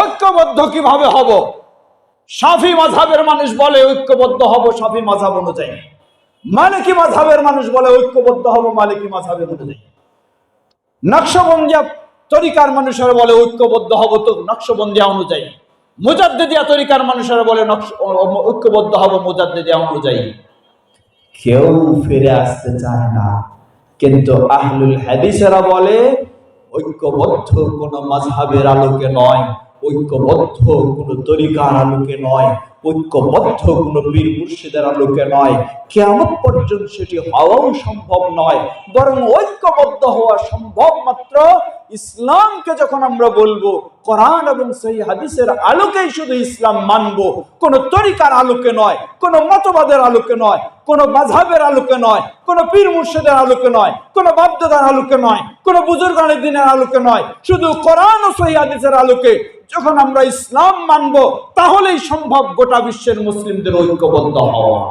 ঐক্যবদ্ধ কীভাবে হব? সাফি মাঝাবের মানুষ বলে ঐক্যবদ্ধ হব সাফি মাঝাব অনুযায়ী। মালিকি মাঝাবের মানুষ বলে ঐক্যবদ্ধ হব মালিকি মাঝাবের অনুযায়ী। নকশবন্দিয়া তরিকার মানুষেরা বলে ঐক্যবদ্ধ হব তো নকশবন্দিয়া অনুযায়ী। মুজাদ্দিদিয়া তরিকার মানুষেরা বলে ঐক্যবদ্ধ হব মুজাদ্দিদিয়া অনুযায়ী। কেউ ফিরে আসতে চায় না, কিন্তু আহলুল হাদিসেরা বলে ঐক্যবদ্ধ কোন মাঝহাবের আলোকে নয়। ঐক্যবদ্ধ কোন তরিকার আলোকে নয়, ঐক্যবদ্ধ কোন বীর মুর্শিদের আলোকে নয়। কেমন পর্যন্ত সেটি হওয়াও সম্ভব নয়, বরং ঐক্যবদ্ধ হওয়া সম্ভব মাত্র। ইসলামকে যখন আমরা বলব, কোরআন এবং সেই হাদিসের আলোকেই শুধু ইসলাম মানবো, কোন তরিকার আলোকে নয়, কোন মতবাদের আলোকে নয়, কোন মাঝহাবের আলোকে নয়, কোন পীর মুর্শিদের আলোকে নয়, কোন বাপদাদার আলোকে নয়, কোন বুজুর্গানের দিনের আলোকে নয়। শুধু কোরআন ও সহি হাদিসের আলোকে যখন আমরা ইসলাম মানবো, তাহলেই সম্ভব গোটা বিশ্বের মুসলিমদের ঐক্যবদ্ধ হওয়া।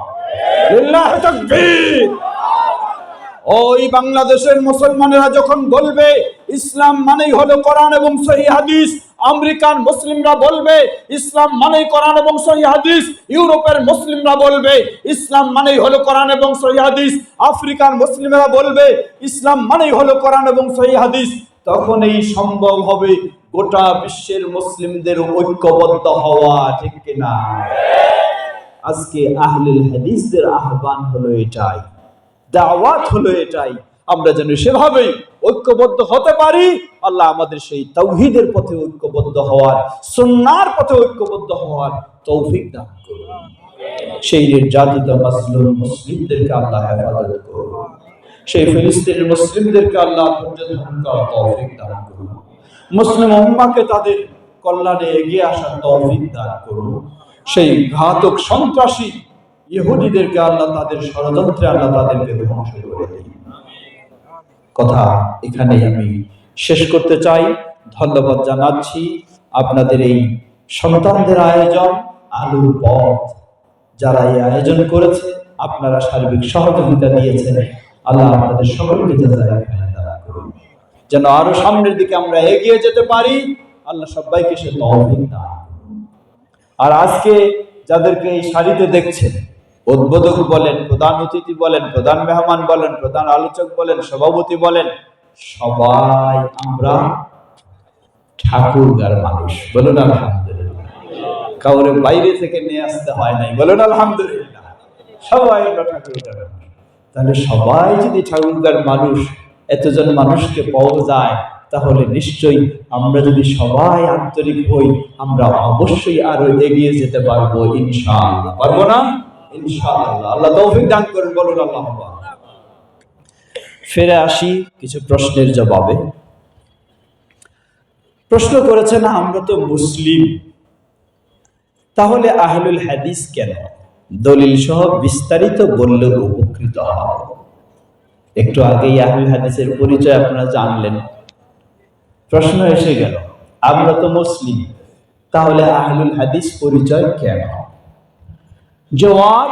ওই বাংলাদেশের মুসলমানেরা যখন বলবে, ইসলাম মানেই হলো কোরআন এবং সহি হাদিস, আমেরিকান মুসলিমরা বলবে, ইসলাম মানেই কোরআন এবং সহি হাদিস, ইউরোপের মুসলিমরা বলবে, ইসলাম মানেই হলো কোরআন এবং সহি হাদিস, আফ্রিকান মুসলিমরা বলবে, ইসলাম মানেই হলো কোরআন এবং সহি হাদিস। তখন এই সম্ভব হবে গোটা বিশ্বের মুসলিমদের ঐক্যবদ্ধ হওয়া, ঠিক কিনা? আজকে আহলুল হাদিসদের আহ্বান হলো এটাই, দাওয়াত হলো এটাই, আমরা যেন সেভাবেই ঐক্যবদ্ধ হতে পারি। আল্লাহ আমাদের সেই তৌহিদের পথে ঐক্যবদ্ধ হওয়ার সুন্নার পথে ঐক্যবদ্ধ হওয়ার তৌফিক দান করুন। সেই নির্যাতিত মাসলুম মুসলিমদেরকে আল্লাহ হেফাজত করুন। সেই ফিলিস্তিনের মুসলিমদেরকে আল্লাহ তৌফিক দান করুন। মুসলিম উম্মাকে তাদের কল্যাণে এগিয়ে আসার তৌফিক দান করুন। সেই ঘাতক সন্ত্রাসী ইহুদিদেরকে আল্লাহ তাদের ষড়যন্ত্রে আল্লাহ তাদেরকে ধ্বংস করে দিন। কথা এখানে আমি শেষ করতে চাই। ধন্যবাদ জানাচ্ছি আপনাদের এই সন্তানদের আয়োজন, আলুর পথ যারা এই আয়োজন করেছে, আপনারা সার্বিক সহযোগিতা দিয়েছেন। আল্লাহ আপনাদের সকলকে যেন আরও সামনের দিকে আমরা এগিয়ে যেতে পারি, আল্লাহ সবাইকে সে তহবিল দান আর আজকে যাদেরকে এই শাড়িতে দেখছেন, উদ্বোধক বলেন, প্রধান অতিথি বলেন, প্রধান মেহমান বলেন, প্রধান আলোচক বলেন, সভাপতি বলেন, সবাই আমরা ঠাকুরগার মানুষ। বলুন আলহামদুলিল্লাহ। কাউরে বাইরে থেকে নিয়ে আসতে হয় নাই। বলুন আলহামদুলিল্লাহ। সবাই আমরা ঠাকুরগার মানুষ। তাহলে সবাই যদি ঠাকুরগার মানুষ এতজন মানুষকে পাওয়া যায় তাহলে নিশ্চয়ই আমরা যদি সবাই আন্তরিক হই, আমরা অবশ্যই আরও এগিয়ে যেতে পারব, ইনশাআল্লাহ। পারব না? ইনশাআল্লাহ। আল্লাহ তৌফিক দান করেন, বলুন আল্লাহ ফিরে আসি কিছু প্রশ্নের জবাবে। প্রশ্ন করেছে না আমরা তো মুসলিম। তাহলে আহলুল হাদিস কেন? দলিল সহ বিস্তারিত বললে উপকৃত হব একটু আগেই আহলুল হাদিসের পরিচয় আপনারা জানলেন। প্রশ্ন এসে গেল, আমরা তো মুসলিম, তাহলে আহলুল হাদিস পরিচয় কেন? জবাব,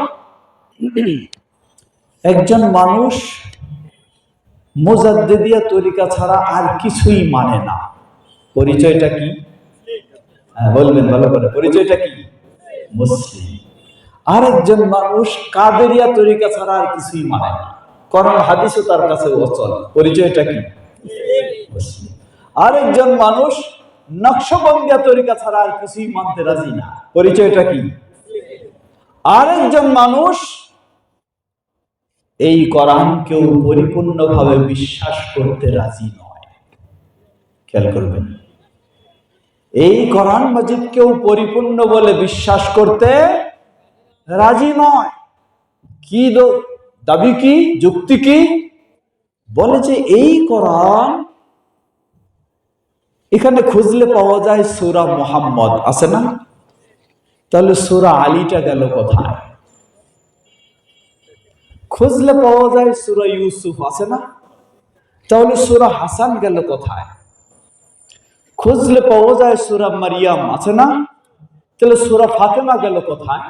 একজন মানুষ মোজাদ্দেদিয়া তরিকা ছাড়া আর কিছুই মানে না। পরিচয়টা কি? হ্যাঁ বলবেন ভালো করে, পরিচয়টা কি? মুসলিম। আরেকজন মানুষ কাদেরিয়া তরিকা ছাড়া আর কিছুই মানে না। কারণ হাদিসও তার কাছে অচল। পরিচয়টা কি? আরেকজন মানুষ নকশবন্দিয়া তরিকা ছাড়া আর কিছুই মানতে রাজি না। পরিচয়টা কি? আরেকজন মানুষ এই কোরআন কেউ পরিপূর্ণভাবে বিশ্বাস করতে রাজি নয়। খেয়াল করবেন। এই কোরআন মজিদ কেউ পরিপূর্ণ বলে বিশ্বাস করতে রাজি নয়। কি দাবি কি, যুক্তি কি? বলে যে এই কোরআন এখানে খুঁজলে পাওয়া যায় সুরা মোহাম্মদ, আছে না? তাহলে সুরা আলীটা গেল কোথায়? খুঁজলে পাওয়া যায় সুরা ইউসুফ, আছে না? তাহলে সুরা হাসান গেল কোথায়? খুঁজলে পাওয়া যায় সুরা মারিয়াম, আছে না? তাহলে সুরা ফাতেমা গেল কোথায়?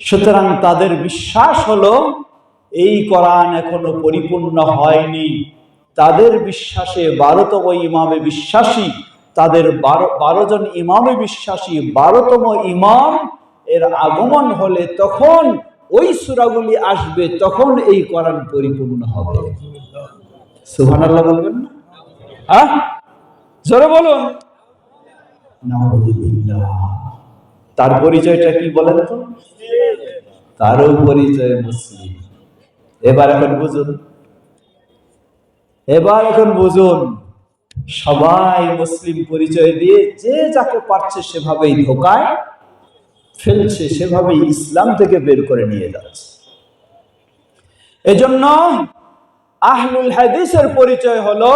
সুতরাং তাদের বিশ্বাস হলো, এই কোরআন এখনও পরিপূর্ণ হয়নি। তাদের বিশ্বাসে বারোতম ইমামে বিশ্বাসী, তাদের বারো বারো জন ইমামে বিশ্বাসী, বারোতম ইমাম এর আগমন হলে তখন ওই সুরাগুলি আসবে, তখন এই কোরআন পরিপূর্ণ হবে। বলবেন না? হ্যাঁ জোরে বলুন। তার পরিচয়টা কি বলেন তো? তারও পরিচয় মুসলিম। এবার এখন বুঝুন। এবার এখন বুঝুন, সবাই মুসলিম পরিচয় দিয়ে যে যাকে পারছে সেভাবেই ধোকায়, ফেলছে, সেভাবেই ইসলাম থেকে বের করে নিয়ে যাচ্ছে। এজন্য আহলুল হাদিসের পরিচয় হলো,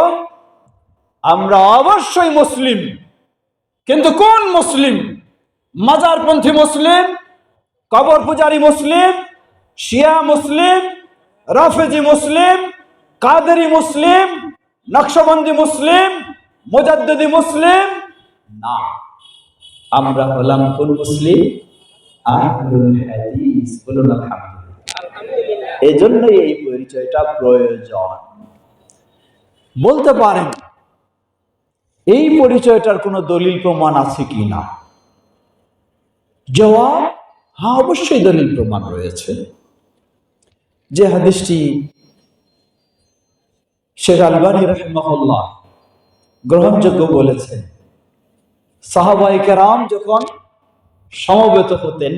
আমরা অবশ্যই মুসলিম, কিন্তু কোন মুসলিম? মাজারপন্থী মুসলিম কবর পূজারি মুসলিম, শিয়া মুসলিম, রাফেজি মুসলিম, কাদেরি মুসলিম, নকশবন্দি মুসলিম, মুজাদ্দিদি মুসলিম। না, আমরা হলাম কোন মুসলিম? এই জন্যই এই পরিচয়টা প্রয়োজন। বলতে পারেন, এই পরিচয়টার কোনো দলিল প্রমাণ আছে কি না জবাব হ্যাঁ অবশ্যই দলিল প্রমাণ রয়েছে। যে হাদিসটি শেখ আলবানী রহমহল্লা গ্রহণযোগ্য বলেছেন। সাহাবাই কেরাম যখন সমবেত হতেন,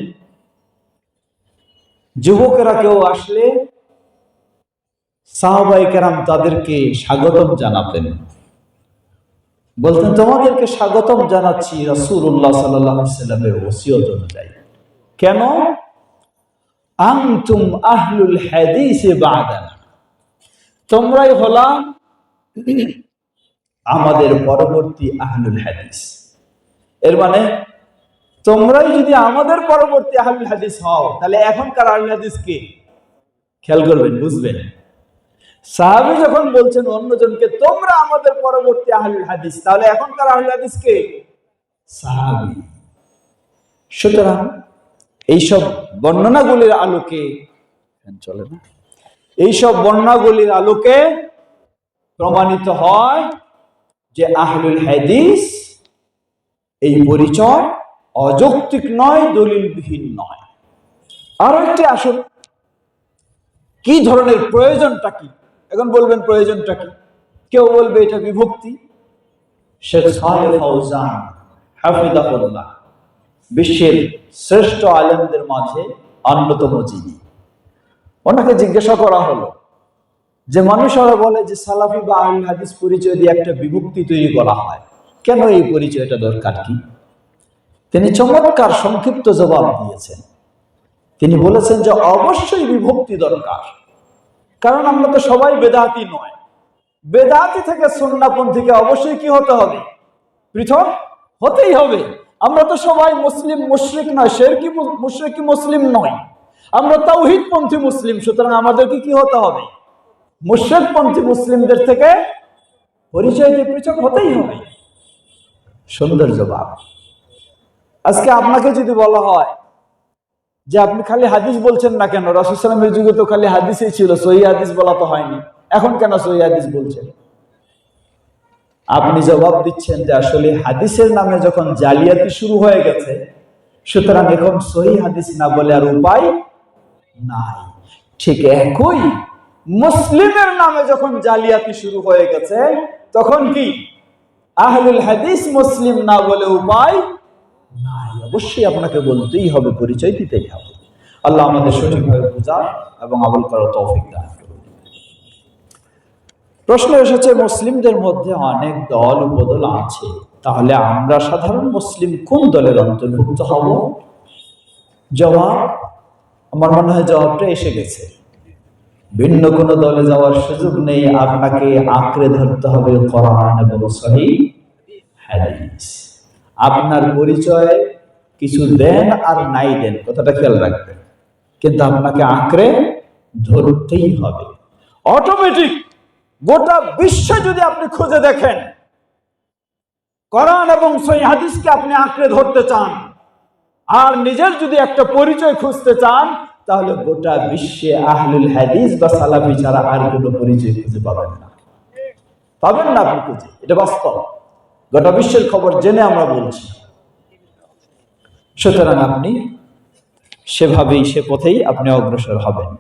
যুবকেরা কেউ আসলে সাহাবাই কেরাম তাদেরকে স্বাগতম জানাতেন। বলতেন, তোমাদেরকে স্বাগতম জানাচ্ছি আলাইহি সাল্লামের ওসিয়ত অনুযায়ী। কেন? আহলুল বাদানা। তোমরাই হলা আমাদের পরবর্তী আহলুল হাদিস। এর মানে তোমরাই যদি আমাদের পরবর্তী আহলুল হাদিস হও, তাহলে এখনকার আহলুল হাদিস কে? খেয়াল করবেন, বুঝবেন। সাহাবী যখন বলছেন অন্যজনকে, তোমরা আমাদের পরবর্তী আহলুল হাদিস তাহলে এখনকার আহলুল হাদিস কে? সাহাবী। সুতরাং এইসব বর্ণনাগুলির আলোকে চলে না, এইসব বর্ণনাগুলির আলোকে প্রমাণিত হয় যে আহলুল হাদিস এই পরিচয় অযৌক্তিক নয়, দলিলবিহীন নয়। আরও একটি আসল, কি ধরনের প্রয়োজনটা কি? এখন বলবেন প্রয়োজনটা কি? কেউ বলবে এটা বিভক্তি। বিশ্বের শ্রেষ্ঠ আলেমদের মাঝে অন্যতম যিনি। ওনাকে জিজ্ঞাসা করা হলো যে, মানুষরা বলে যে, সালাফি বা আহল হাদিস পরিচয় দিয়ে একটা বিভক্তি তৈরি করা হয়। কেন এই পরিচয়টা দরকার কি? তিনি চমৎকার সংক্ষিপ্ত জবাব দিয়েছেন। তিনি বলেছেন যে, অবশ্যই বিভক্তি দরকার। কারণ আমরা তো সবাই বেদাতি নয়। বেদাতি থেকে সন্নাপন্থীকে অবশ্যই কি হতে হবে? পৃথক হতেই হবে। আমরা তো সবাই মুসলিম, মুশরিক নয়, শের কি মুশরিক মুসলিম নয়? আমরা তাওহিদ পন্থী মুসলিম, সুতরাং আমাদেরকে কি হতে হবে? মুশরিক পন্থী মুসলিমদের থেকে পরিচয় দিয়ে পৃথক হতেই হবে। সুন্দর জবাব। আজকে আপনাকে যদি বলা হয় যে আপনি খালি হাদিস বলছেন না কেন? রসুলামের যুগে তো খালি হাদিসই ছিল, সহি হাদিস বলা তো হয়নি। এখন কেন সহি হাদিস বলছেন? আপনি জবাব দিচ্ছেন যে আসলে হাদিসের নামে যখন জালিয়াতি শুরু হয়ে গেছে, সুতরাং এখন সহি হাদিস না বলে আর উপায় নাই। ঠিক একই মুসলিমের নামে যখন জালিয়াতি শুরু হয়ে গেছে, তখন কি? আহলুল হাদিস মুসলিম না বলে উপায় অবশ্যই আপনাকে বলতেই হবে, পরিচয় দিতেই হবে। আল্লাহ আমাদের সঠিকভাবে বোঝা এবং আমল করার তৌফিক দান প্রশ্ন এসেছে, মুসলিমদের মধ্যে অনেক দল উপদল আছে, তাহলে আমরা সাধারণ মুসলিম কোন দলের অন্তর্ভুক্ত হব? জবাব, আমার মনে হয় জবাবটা এসে গেছে। ভিন্ন কোন দলে যাওয়ার সুযোগ নেই, আপনাকে আঁকড়ে ধরতে হবে কোরআন এবং সহি আপনার পরিচয় কিছু দেন আর নাই দেন, কথাটা খেয়াল রাখবেন। কিন্তু আপনাকে আঁকড়ে ধরতেই হবে। অটোমেটিক গোটা বিশ্বে যদি আপনি খুঁজে দেখেন, কোরআন এবং সহি হাদিসকে আপনি আঁকড়ে ধরতে চান, আর নিজের যদি একটা পরিচয় খুঁজতে চান, তাহলে গোটা বিশ্বে আহলুল হাদিস বা সালাফি ছাড়া আর কোনো পরিচয় খুঁজে পাবেন না। পাবেন না আপনি খুঁজে, এটা বাস্তব। গোটা বিশ্বের খবর জেনে আমরা বলছি। সুতরাং আপনি সেভাবেই সে পথেই আপনি অগ্রসর হবেন।